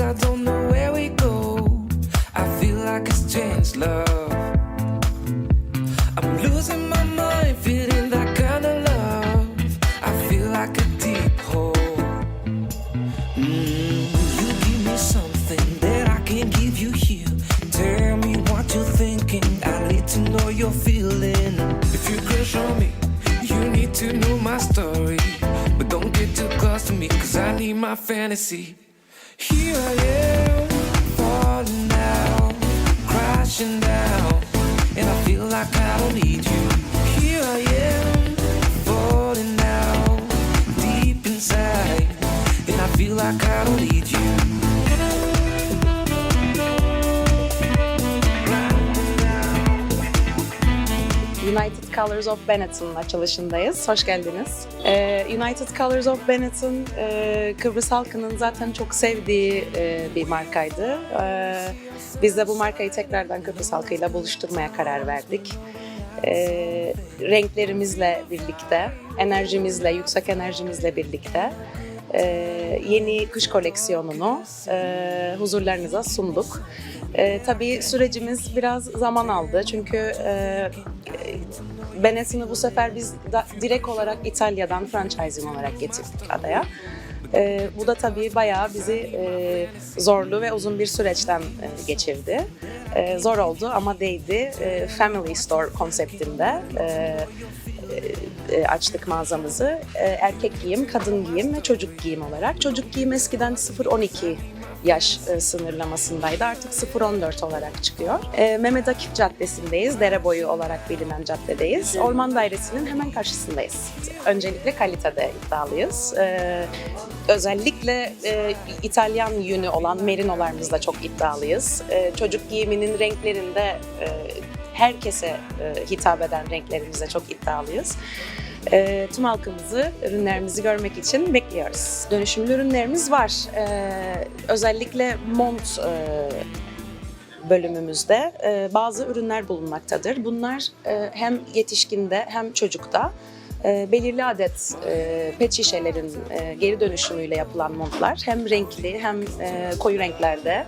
I don't know where we go. I feel like it's changed, love. I need my fantasy. Here I am, falling down, crashing down. And I feel like I don't need you. Here I am, falling down, deep inside. And I feel like I don't need you. United Colors of Benetton açılışındayız. Hoş geldiniz. Ee, United Colors of Benetton, e, Kıbrıs halkının zaten çok sevdiği e, bir markaydı. Ee, biz de bu markayı tekrardan Kıbrıs halkıyla buluşturmaya karar verdik. Ee, renklerimizle birlikte, enerjimizle, yüksek enerjimizle birlikte e, yeni kış koleksiyonunu e, huzurlarınıza sunduk. E, tabii sürecimiz biraz zaman aldı çünkü e, Benetton'u bu sefer biz da, direkt olarak İtalya'dan franchising olarak getirdik adaya. E, bu da tabii bayağı bizi e, zorlu ve uzun bir süreçten e, geçirdi. E, zor oldu ama değdi. E, Family Store konseptinde e, açtık mağazamızı. E, erkek giyim, kadın giyim ve çocuk giyim olarak. Çocuk giyim eskiden 0-12 yaş e, sınırlamasındaydı. Artık 0-14 olarak çıkıyor. E, Mehmet Akif Caddesi'ndeyiz. Dere boyu olarak bilinen caddedeyiz. Orman Dairesi'nin hemen karşısındayız. Öncelikle kalitede iddialıyız. E, özellikle e, İtalyan yönü olan merinolarımızda çok iddialıyız. E, çocuk giyiminin renklerinde e, herkese e, hitap eden renklerimizde çok iddialıyız. E, tüm halkımızı, ürünlerimizi görmek için bekliyoruz. Dönüşümlü ürünlerimiz var. E, özellikle mont e, bölümümüzde e, bazı ürünler bulunmaktadır. Bunlar e, hem yetişkinde hem çocukta e, belirli adet e, pet şişelerin e, geri dönüşümüyle yapılan montlar hem renkli hem e, koyu renklerde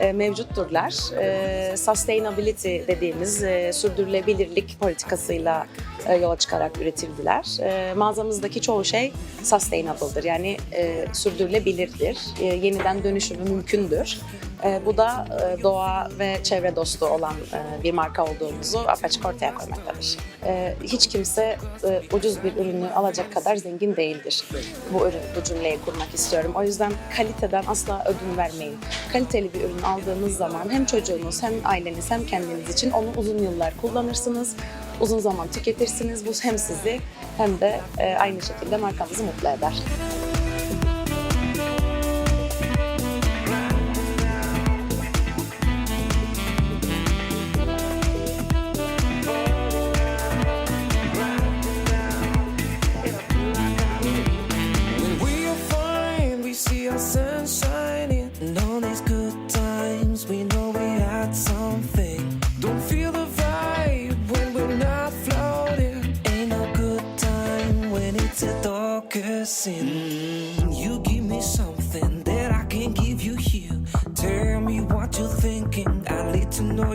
e, mevcutturlar. E, sustainability dediğimiz e, sürdürülebilirlik politikasıyla yola çıkarak üretildiler. E, mağazamızdaki çoğu şey sustainable'dır yani e, sürdürülebilirdir. E, yeniden dönüşümü mümkündür. E, bu da e, doğa ve çevre dostu olan e, bir marka olduğumuzu apaçık ortaya koymaktadır. E, hiç kimse e, ucuz bir ürünü alacak kadar zengin değildir. Bu ürün, bu cümleyi kurmak istiyorum. O yüzden kaliteden asla ödün vermeyin. Kaliteli bir ürün aldığınız zaman hem çocuğunuz hem aileniz hem kendiniz için onu uzun yıllar kullanırsınız. Uzun zaman tüketirsiniz. Bu hem sizi hem de e, aynı şekilde markamızı mutlu eder.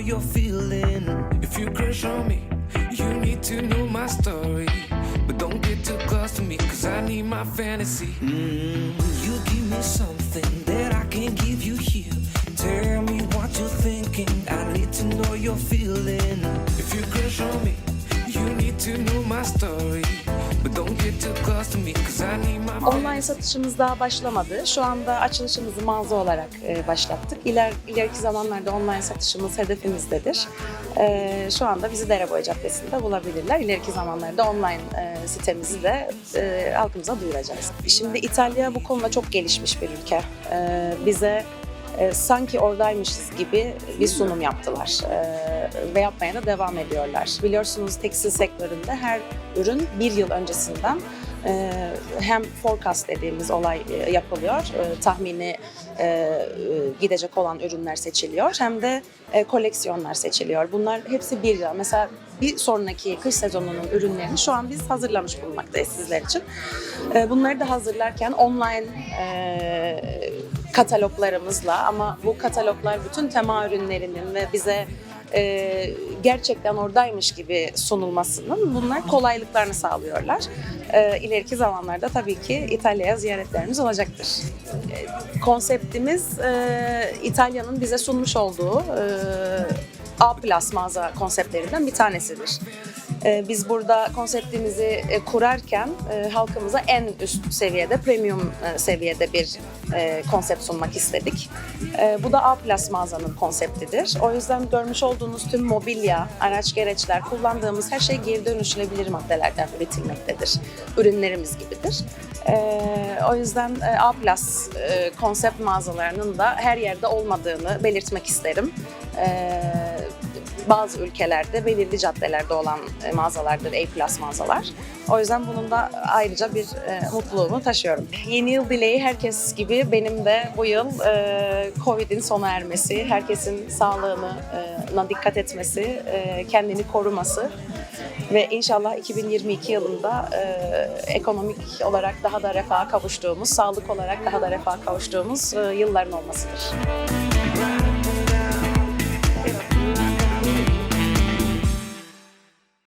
You're feeling. If you crush on me, you need to know my story. But don't get too close to me, cause I need my fantasy. Mm, you give me something that I can't give you here. Tell me what you're thinking. I need to know you're feeling. If you crush on me, you need to know my story. Online satışımız daha başlamadı. Şu anda açılışımızı mağaza olarak e, başlattık. İler, ileriki zamanlarda online satışımız hedefimizdedir. E, şu anda bizi Dereboy Caddesi'nde bulabilirler. İleriki zamanlarda online e, sitemizi de halkımıza duyuracağız. Şimdi İtalya bu konuda çok gelişmiş bir ülke. Bize e, sanki oradaymışız gibi bir sunum yaptılar E, ve yapmaya da devam ediyorlar. Biliyorsunuz tekstil sektöründe her ürün bir yıl öncesinden e, hem forecast dediğimiz olay e, yapılıyor, e, tahmini gidecek olan ürünler seçiliyor hem de koleksiyonlar seçiliyor. Bunlar hepsi bir yıl. Mesela bir sonraki kış sezonunun ürünlerini şu an biz hazırlamış bulunmaktayız sizler için. Bunları da hazırlarken online kataloglarımızla ama bu kataloglar bütün tema ürünlerinin ve bize e, gerçekten oradaymış gibi sunulmasının bunlar kolaylıklarını sağlıyorlar. E, ileriki zamanlarda tabii ki İtalya'ya ziyaretlerimiz olacaktır. E, konseptimiz e, İtalya'nın bize sunmuş olduğu e, A plus mağaza konseptlerinden bir tanesidir. E, Biz burada konseptimizi e, kurarken e, halkımıza en üst seviyede, premium e, seviyede bir konsept sunmak istedik. Bu da A plus mağazanın konseptidir. O yüzden görmüş olduğunuz tüm mobilya, araç gereçler, kullandığımız her şey geri dönüşülebilir maddelerden üretilmektedir. Ürünlerimiz gibidir. O yüzden A plus konsept mağazalarının da her yerde olmadığını belirtmek isterim. E, bazı ülkelerde belirli caddelerde olan e, mağazalardır A+ mağazalar. O yüzden bunun da ayrıca bir e, mutluluğunu taşıyorum. Yeni yıl dileği herkes gibi benim de bu yıl e, Covid'in sona ermesi, herkesin sağlığına dikkat etmesi, e, kendini koruması ve inşallah 2022 yılında e, ekonomik olarak daha da refaha kavuştuğumuz, sağlık olarak daha da refaha kavuştuğumuz e, yılların olmasıdır.